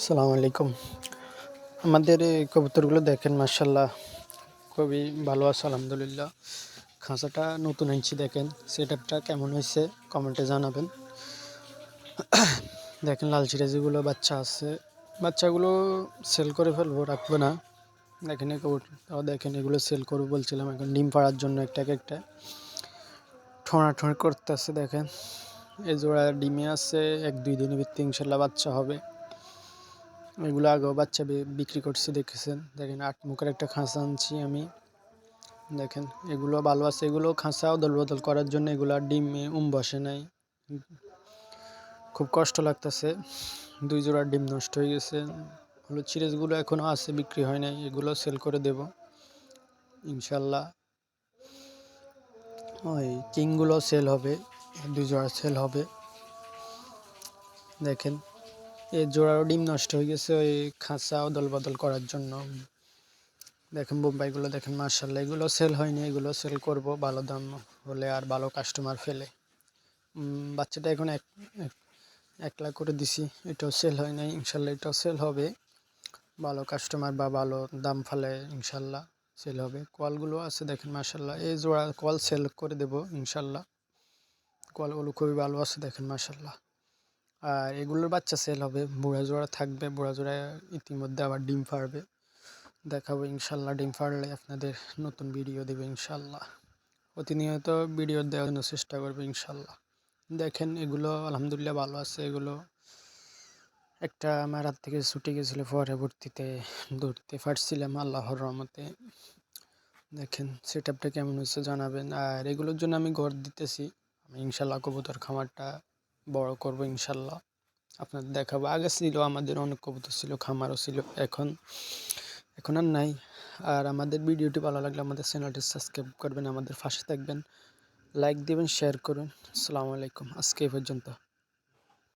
আসসালামু আলাইকুম। আমাদের এই কবুতরগুলো দেখেন মার্শাল্লাহ খুবই ভালো আছে, আলহামদুলিল্লাহ। খাঁচাটা নতুন আনছি, দেখেন সেট আপটা কেমন হয়েছে, কমেন্টে জানাবেন। দেখেন, লাল সিরাজিগুলো বাচ্চা আছে। বাচ্চাগুলো সেল করে ফেলব, রাখব না। দেখেন, এই কবুতর দেখেন, এগুলো সেল করব বলছিলাম, এখন ডিম পাড়ার জন্য একটা এক একটা। ঠোঁড়া ঠোঁড় করতেছে, দেখেন। এই জোড়া ডিমে আছে, এক দুই দিনের ভিত্তি ইনশাল্লাহ বাচ্চা হবে। এগুলো আগেও বাচ্চা বিক্রি করছি, দেখেছেন? দেখেন, আট মুখের একটা খাঁচা আনছি আমি। দেখেন, এগুলো ভালো আছে। এগুলো খাঁচা অদল বদল করার জন্য এগুলো ডিমে উম বসে নাই। খুব কষ্ট লাগতেছে। দুই জোড়ার ডিম নষ্ট হয়ে গেছে। হলুদ সিরিজগুলো এখনও আছে, বিক্রি হয় নাই। এগুলো সেল করে দেব। ইনশাল্লাহ। ওই কিংগুলো সেল হবে। দুই জোড়া সেল হবে। দেখেন। জোড়ারও ডিম নষ্ট হয়ে গেছে, ওই খাঁচা অদল বদল করার জন্য। দেখেন বোম্বাইগুলো, দেখেন মার্শাল্লাহ এগুলো সেল হয়নি, এগুলো সেল করব, ভালো দাম হলে আর ভালো কাস্টমার ফেলে বাচ্চাটা এখন এক, এক- লাখ করে দিছি, এটাও সেল হয় নাই ইনশাল্লাহ এটাও সেল হবে। ভালো কাস্টমার বা ভালো দাম ফেলে ইনশাল্লাহ সেল হবে। কলগুলো আছে, দেখেন মার্শাল্লাহ এই জোড়া কল সেল করে দেব ইনশাল্লাহ কলগুলো খুবই ভালো আছে, দেখেন মার্শাল্লাহ আর এগুলোর বাচ্চা সেল হবে। বুড়া জোড়া থাকবে, বুড়া জোড়া ইতিমধ্যে আবার ডিম ফাড়বে। দেখাবো ইনশাল্লাহ ডিম ফাড়লে আপনাদের নতুন ভিডিও দেবে ইনশাল্লাহ। প্রতিনিয়ত ভিডিও দেওয়ার জন্য চেষ্টা করবে ইনশাল্লাহ। দেখেন এগুলো আলহামদুলিল্লাহ ভালো আছে। এগুলো একটা আমার হাত থেকে ছুটে গেছিল পরবর্তীতে। ধরতে পারছিলাম আল্লাহর রহমতে। দেখেন সেট আপটা কেমন হয়েছে জানাবেন। আর এগুলোর জন্য আমি ঘর দিতেছি। আমি ইনশাল্লাহ কবুতর খামারটা বড় করব ইনশাল্লাহ। আপনাদের দেখাবো। আগে ছিল, আমাদের অনেক কবুতর ছিল, খামারও ছিল। এখন এখন আর নাই। আর আমাদের ভিডিওটি ভালো লাগলে আমাদের চ্যানেলটি সাবস্ক্রাইব করবেন, আমাদের পাশে থাকবেন। লাইক দিবেন, শেয়ার করুন আসসালামু আলাইকুম। আজকে এই পর্যন্ত।